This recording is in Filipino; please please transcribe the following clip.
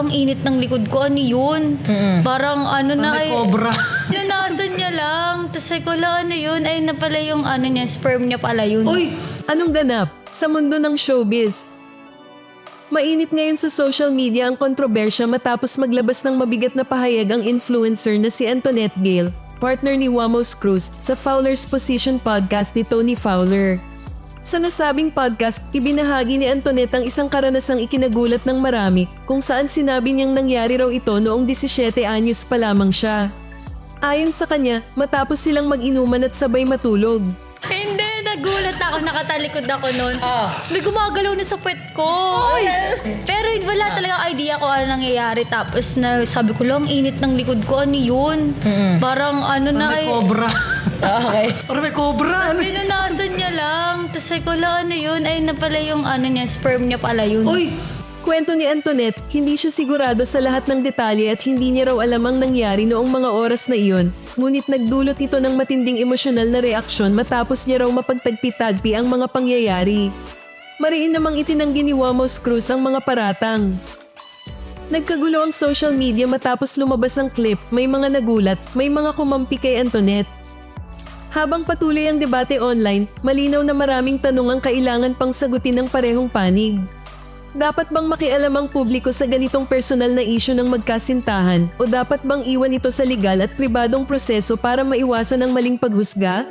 lang, init ng likod ko. Ano yun? Parang ano na ay... cobra. Nanasan niya lang. Tapos sabi ko lang, ano yun? Ay, na pala yung ano niya, sperm niya pala yun. Uy! Anong ganap sa mundo ng showbiz? Mainit ngayon sa social media ang kontrobersya matapos maglabas ng mabigat na pahayag ang influencer na si Antoinette Gale, partner ni Wamos Cruz sa Fowler's Position podcast ni Tony Fowler. Sa nasabing podcast, ibinahagi ni Antoinette ang isang karanasang ikinagulat ng marami kung saan sinabi niyang nangyari raw ito noong 17 anyos pa lamang siya. Ayon sa kanya, matapos silang mag-inuman at sabay matulog. Hindi, nagulat ako. Nakatalikod ako noon. Ah. Tapos may gumagalaw na sa puwet ko. Pero wala talaga idea ko ano nangyayari. Tapos na sabi ko lang, init ng likod ko. Ano yun? Parang ano na ay... cobra. Okay. Parang may cobra. Tapos Ano? pinunasan niya lang. Tapos sabi ko lang, ano yun? Ay, na pala yung ano niya, sperm niya pala yun. Uy! Kwento ni Antoinette, hindi siya sigurado sa lahat ng detalye at hindi niya raw alam ang nangyari noong mga oras na iyon. Ngunit nagdulot ito ng matinding emosyonal na reaksyon matapos niya raw mapagtagpi-tagpi ang mga pangyayari. Mariin namang itinanggi ni Wamos Cruz ang mga paratang. Nagkagulo ang social media matapos lumabas ang clip, may mga nagulat, may mga kumampi kay Antoinette. Habang patuloy ang debate online, malinaw na maraming tanong ang kailangan pang sagutin ng parehong panig. Dapat bang makialam ang publiko sa ganitong personal na isyu ng magkasintahan o dapat bang iwan ito sa legal at pribadong proseso para maiwasan ang maling paghusga?